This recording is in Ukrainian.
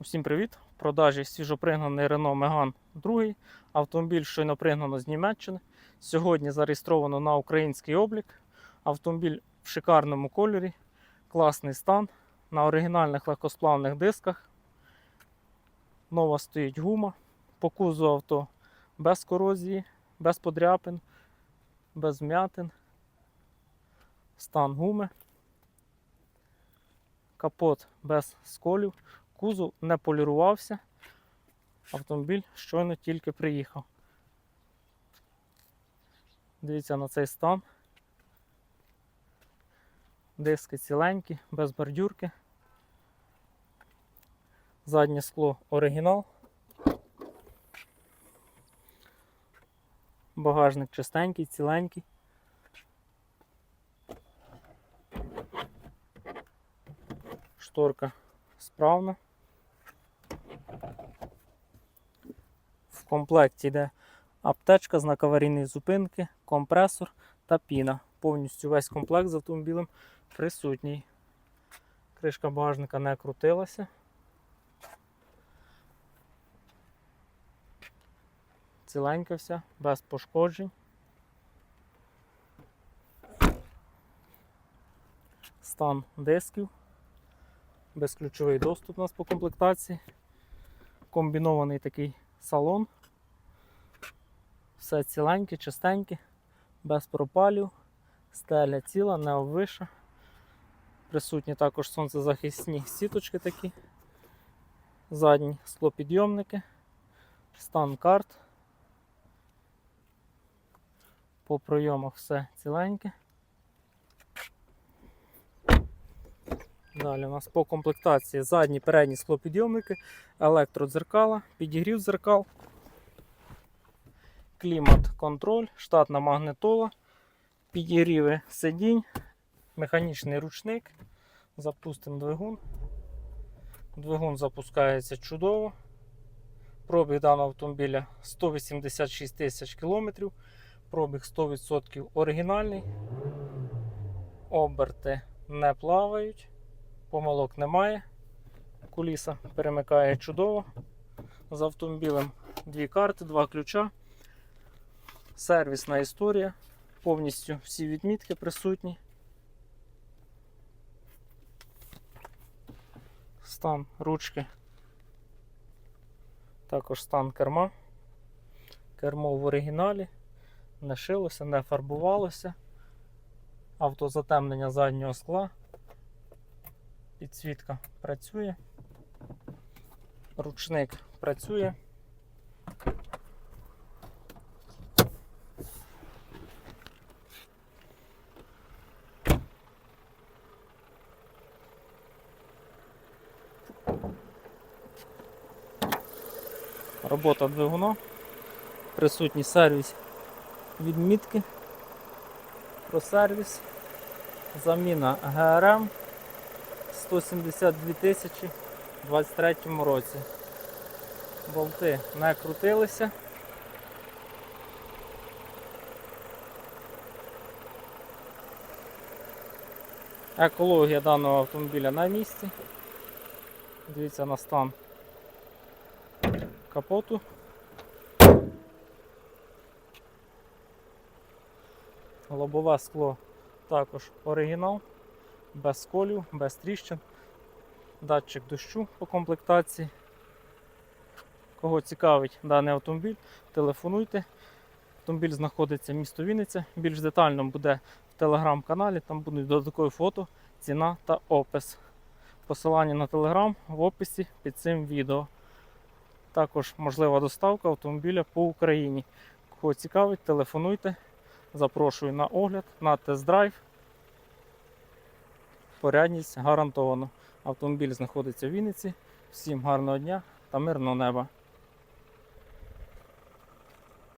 Усім привіт! В продажі свіжопригнаний Renault Megane 2. Автомобіль щойно пригнано з Німеччини. Сьогодні зареєстровано на український облік. Автомобіль в шикарному кольорі, класний стан, на оригінальних легкосплавних дисках. Нова стоїть гума. По кузу авто без корозії, без подряпин, без вмятин. Стан гуми. Капот без сколів. Кузов не полірувався. Автомобіль щойно тільки приїхав. Дивіться на цей стан. Диски ціленькі, без бордюрки. Заднє скло оригінал. Багажник чистенький, ціленький. Шторка справна. Комплекті йде аптечка, знак аварійної зупинки, компресор та піна. Повністю весь комплект з автомобілем присутній. Кришка багажника не крутилася. Ціленька вся, без пошкоджень. Стан дисків. Безключовий доступ у нас по комплектації. Комбінований такий салон. Все ціленьке, чистеньке, без пропалів, стеля ціла, не обвиша. Присутні також сонцезахисні сіточки такі. Задні склопідйомники, стан карт. По пройомах все ціленьке. Далі у нас по комплектації задні передні склопідйомники, електродзеркала, підігрів дзеркал, клімат контроль, штатна магнитола, підігріви сидінь, механічний ручник. Запустимо двигун. Двигун запускається чудово. Пробіг даного автомобіля 186 тисяч кілометрів. Пробіг 100% оригінальний. Оберти не плавають помилок немає. Куліса перемикає чудово. З автомобілем дві карти, два ключа. Сервісна історія. Повністю всі відмітки присутні. Стан ручки. Також стан керма. Кермо в оригіналі. Не шилося, не фарбувалося. Автозатемнення заднього скла. Підсвітка працює, ручник працює. Робота двигуна, присутній сервіс відмітки про сервіс, заміна ГРМ. 172 тисячі у 23 році. Болти не крутилися. Екологія даного автомобіля на місці. Дивіться на стан капоту. Лобове скло також оригінал без сколів, без тріщин. Датчик дощу по комплектації. Кого цікавить даний автомобіль, телефонуйте. Автомобіль знаходиться в місто Вінниця. Більш детально буде в телеграм-каналі, там будуть додаткові фото, ціна та опис. Посилання на телеграм в описі під цим відео. Також можлива доставка автомобіля по Україні. Кого цікавить, телефонуйте. Запрошую на огляд, на тест-драйв. Порядність гарантовано. Автомобіль знаходиться в Вінниці. Всім гарного дня та мирного неба.